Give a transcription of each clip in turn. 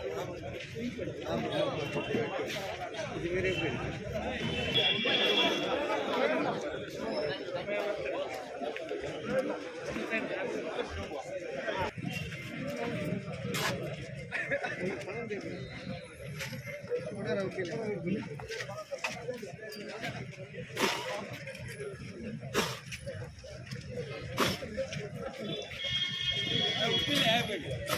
Okay, I have.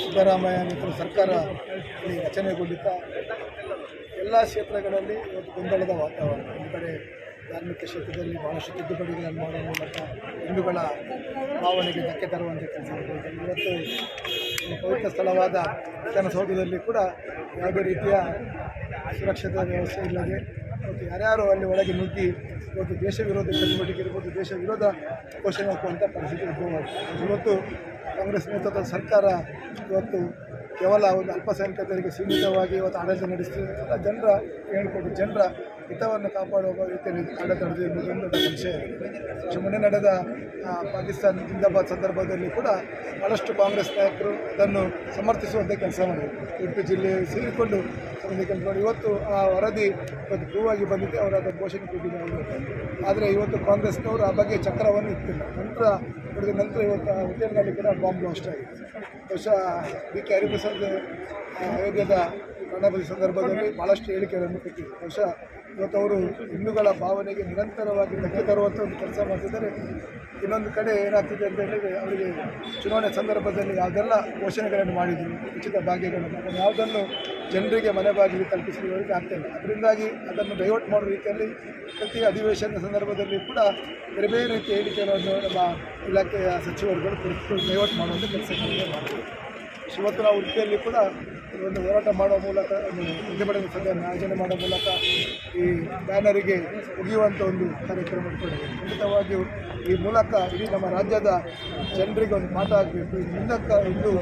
Siddaramaiah ಮಿತ್ರ ಸರ್ಕಾರ ಇಲ್ಲಿ ರಚನೆಗೊಂಡಿದ್ದ ಎಲ್ಲ ಕ್ಷೇತ್ರಗಳಲ್ಲಿ ಇವತ್ತು ಗೊಂದಲದ ವಾತಾವರಣ. ಒಂದು ಕಡೆ ಧಾರ್ಮಿಕ ಕ್ಷೇತ್ರದಲ್ಲಿ ಬಹಳಷ್ಟು ತಿದ್ದುಪಡಿಗಳನ್ನು ಮಾಡುವ ಮೂಲಕ ಹಿಂದೂಗಳ ಭಾವನೆಗೆ ಧಕ್ಕೆ ತರುವಂತೆ ಕೆಲಸ. ಇವತ್ತು ಪವಿತ್ರ ಸ್ಥಳವಾದ ವಿಧಾನಸೌಧದಲ್ಲಿ ಕೂಡ ಯಾವುದೇ ರೀತಿಯ ಸುರಕ್ಷತಾ ವ್ಯವಸ್ಥೆ ಇಲ್ಲದೆ ಮತ್ತು ಯಾರ್ಯಾರು ಅಲ್ಲಿ ಒಳಗೆ ನುಗ್ಗಿ ಇವತ್ತು ದೇಶ ವಿರೋಧ ಚಟುವಟಿಕೆ ಇರ್ಬೋದು, ದೇಶ ವಿರೋಧ ಘೋಷಣೆ ಹಾಕುವಂಥ ಪರಿಸ್ಥಿತಿ ಉದ್ಭವ ಇವತ್ತು ಕಾಂಗ್ರೆಸ್ ನೇತೃತ್ವದ ಸರ್ಕಾರ ಇವತ್ತು ಕೇವಲ ಒಂದು ಅಲ್ಪಸಂಖ್ಯಾತರಿಗೆ ಸೀಮಿತವಾಗಿ ಇವತ್ತು ಆಡಳಿತ ನಡೆಸ್ತಿದೆ. ಜನರ ಹೇಳ್ಕೊಂಡು ಜನರ ಹಿತವನ್ನು ಕಾಪಾಡುವ ರೀತಿಯಲ್ಲಿ ನಡೆದಿದೆ ಎಂಬುದೊಂದು ದೊಡ್ಡ ವಿಷಯ. ಸೊ ನಡೆದ ಪಾಕಿಸ್ತಾನ ಜಿಂದಾಬಾದ್ ಸಂದರ್ಭದಲ್ಲಿ ಕೂಡ ಬಹಳಷ್ಟು ಕಾಂಗ್ರೆಸ್ ನಾಯಕರು ಅದನ್ನು ಸಮರ್ಥಿಸುವಂತೆ ಕೆಲಸ ಮಾಡಿದರು. ಉಡುಪಿ ಜಿಲ್ಲೆ ಸೇರಿಕೊಂಡು ಸಂಬಂಧಿಕೊಂಡು ಇವತ್ತು ಆ ವರದಿ ಇವತ್ತು ಪ್ರೂವಾಗಿ ಬಂದಿದೆ ಅವರು ಅದರ ಘೋಷಣೆ ಕೊಟ್ಟಿದ್ದಾರೆ ಆದರೆ ಇವತ್ತು ಕಾಂಗ್ರೆಸ್ನವರು ಆ ಬಗ್ಗೆ ಚಕ್ರವನ್ನು ಇತ್ತಿಲ್ಲ ನಂತರ ಹೊಡೆದ ನಂತರ ಇವತ್ತು ಆ ಹೋಟೆಲ್ನಲ್ಲಿ ಕೂಡ ಬಾಂಬ್ ಬ್ಲಾಸ್ಟ್ ಆಗಿದೆ. ಬಹುಶಃ ಡಿ ಕೆ ಹರಿಪ್ರಸಾದ್ ಆ, ಅಯೋಧ್ಯದ ಸಂದರ್ಭದಲ್ಲಿ ಭಾಳಷ್ಟು ಹೇಳಿಕೆಗಳನ್ನು ಕೊಟ್ಟಿದ್ದರು. ಬಹುಶಃ ಇವತ್ತು ಅವರು ಹಿಂದೂಗಳ ಭಾವನೆಗೆ ನಿರಂತರವಾಗಿ ಧಕ್ಕೆ ತರುವಂಥ ಒಂದು ಕೆಲಸ ಮಾಡ್ತಿದ್ದಾರೆ. ಇನ್ನೊಂದು ಕಡೆ ಏನಾಗ್ತಿದೆ ಅಂತ ಹೇಳಿದರೆ ಅವರಿಗೆ ಚುನಾವಣೆ ಸಂದರ್ಭದಲ್ಲಿ ಯಾವುದೆಲ್ಲ ಘೋಷಣೆಗಳನ್ನು ಮಾಡಿದ್ರು. ಉಚಿತ ಭಾಗ್ಯಗಳನ್ನು ಅದನ್ನು ಯಾವುದನ್ನು ಜನರಿಗೆ ಮನೆ ಬಾಗಿಲು ತಲುಪಿಸುವವರಿಗೆ ಆಗ್ತಿಲ್ಲ ಅದರಿಂದಾಗಿ ಅದನ್ನು ಡೈವರ್ಟ್ ಮಾಡೋ ರೀತಿಯಲ್ಲಿ ಪ್ರತಿ ಅಧಿವೇಶನದ ಸಂದರ್ಭದಲ್ಲಿ ಕೂಡ ಬೇರೆ ಬೇರೆ ರೀತಿಯ ಹೇಳಿಕೆಗಳನ್ನು ನಮ್ಮ ಇಲಾಖೆಯ ಸಚಿವರುಗಳು ಡೈವರ್ಟ್ ಮಾಡುವಂಥ ಕೆಲಸ ಮಾಡ್ತಾರೆ ಇವತ್ತು ನಾವು ಉಡುಪಿಯಲ್ಲಿ ಕೂಡ ಒಂದು ಹೋರಾಟ ಮಾಡುವ ಮೂಲಕ ಪ್ರತಿಭಟನೆ ಸಭೆಯನ್ನು ಆಯೋಜನೆ ಮಾಡುವ ಮೂಲಕ ಈ ಬ್ಯಾನರಿಗೆ ಮುಗಿಯುವಂಥ ಒಂದು ಕಾರ್ಯಕ್ರಮ ಇಟ್ಕೊಂಡಿದೆ ಖಂಡಿತವಾಗಿಯೂ ಈ ಮೂಲಕ ಇಡೀ ನಮ್ಮ ರಾಜ್ಯದ ಜನರಿಗೆ ಒಂದು ಪಾಠ ಆಗಬೇಕು. ಹಿಂದಕ್ಕ ಇಂದು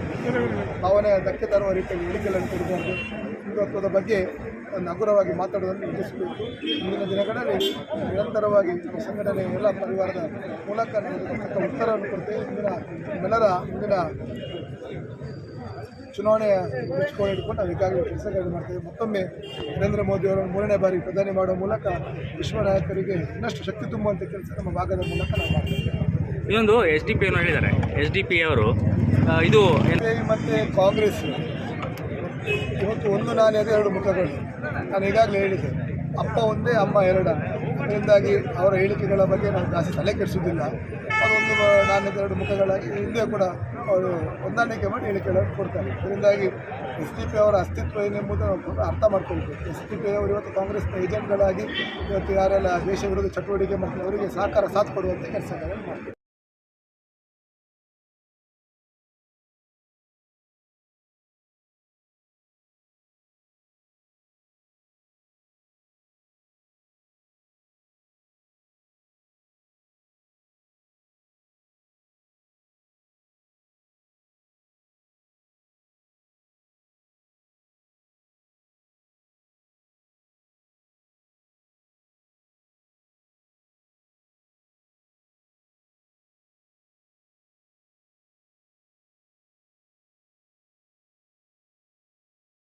ಭಾವನೆ ಧಕ್ಕೆ ತರುವ ರೀತಿಯಲ್ಲಿ ಹೇಳಿಕೆಗಳನ್ನು ಕೊಡಬಾರ್ದು ಹಿಂದುತ್ವದ ಬಗ್ಗೆ ಒಂದು ಹಗುರವಾಗಿ ಮಾತಾಡೋದನ್ನು ನಿಲ್ಲಿಸಬೇಕು ಮುಂದಿನ ದಿನಗಳಲ್ಲಿ ನಿರಂತರವಾಗಿ ಸಂಘಟನೆ ಎಲ್ಲ ಪರಿವಾರದ ಮೂಲಕ ನಾವು ಉತ್ತರವನ್ನು ಕೊಡ್ತೇವೆ ಮುಂದಿನ, ನಮ್ಮೆಲ್ಲರ ಮುಂದಿನ ಚುನಾವಣೆಯ ಮುಚ್ಚಿಕೊಂಡು ಹಿಡ್ಕೊಂಡು ನಾವು ಈಗಾಗಲೇ ಕೆಲಸಗಳನ್ನು ಮಾಡ್ತೇವೆ ಮತ್ತೊಮ್ಮೆ ನರೇಂದ್ರ ಮೋದಿ ಅವರನ್ನು ಮೂರನೇ ಬಾರಿ ಪ್ರಧಾನಿ ಮಾಡುವ ಮೂಲಕ ವಿಶ್ವ ನಾಯಕರಿಗೆ ಇನ್ನಷ್ಟು ಶಕ್ತಿ ತುಂಬುವಂಥ ಕೆಲಸ ನಮ್ಮ ಭಾಗದ ಮೂಲಕ ನಾವು ಮಾಡ್ತೇವೆ ಇನ್ನೊಂದು ಎಸ್ ಡಿ ಪಿ ಹೇಳಿದ್ದಾರೆ. ಎಸ್ ಡಿ ಪಿ ಅವರು ಇದು ಮತ್ತು ಕಾಂಗ್ರೆಸ್. ಇವತ್ತು ಒಂದು ನಾಣ್ಯದ ಎರಡು ಮುಖಗಳು. ನಾನು ಈಗಾಗಲೇ ಹೇಳಿದೆ ಅಪ್ಪ ಒಂದೇ ಅಮ್ಮ ಎರಡ ಅದರಿಂದಾಗಿ ಅವರ ಹೇಳಿಕೆಗಳ ಬಗ್ಗೆ ನಾವು ಜಾಸ್ತಿ ತಲೆ ಕೆಡಿಸೋದಿಲ್ಲ ಅದೊಂದು ಎರಡು ಮುಖಗಳಾಗಿ ಹಿಂದೆ ಕೂಡ ಅವರು ಹೊಂದಾಣಿಕೆ ಮಾಡಿ ಹೇಳಿಕೆಗಳನ್ನು ಕೊಡ್ತಾರೆ. ಇದರಿಂದಾಗಿ ಎಸ್ ಡಿ ಪಿ ಅವರ ಅಸ್ತಿತ್ವ ಏನೆಂಬುದು ನಾವು ಕೂಡ ಅರ್ಥ ಮಾಡ್ಕೊಳ್ಬೇಕು. ಎಸ್ ಡಿ ಪಿ ಅವರು ಇವತ್ತು ಕಾಂಗ್ರೆಸ್ನ ಏಜೆಂಟ್ಗಳಾಗಿ, ಇವತ್ತು ಯಾರೆಲ್ಲ ದೇಶ ವಿರೋಧಿ ಚಟುವಟಿಕೆ ಮತ್ತು ಅವರಿಗೆ ಸಹಕಾರ ಸಾಥ್ ಕೊಡುವಂತೆ ಕೆಲಸಗಳನ್ನು ಮಾಡ್ತಾರೆ.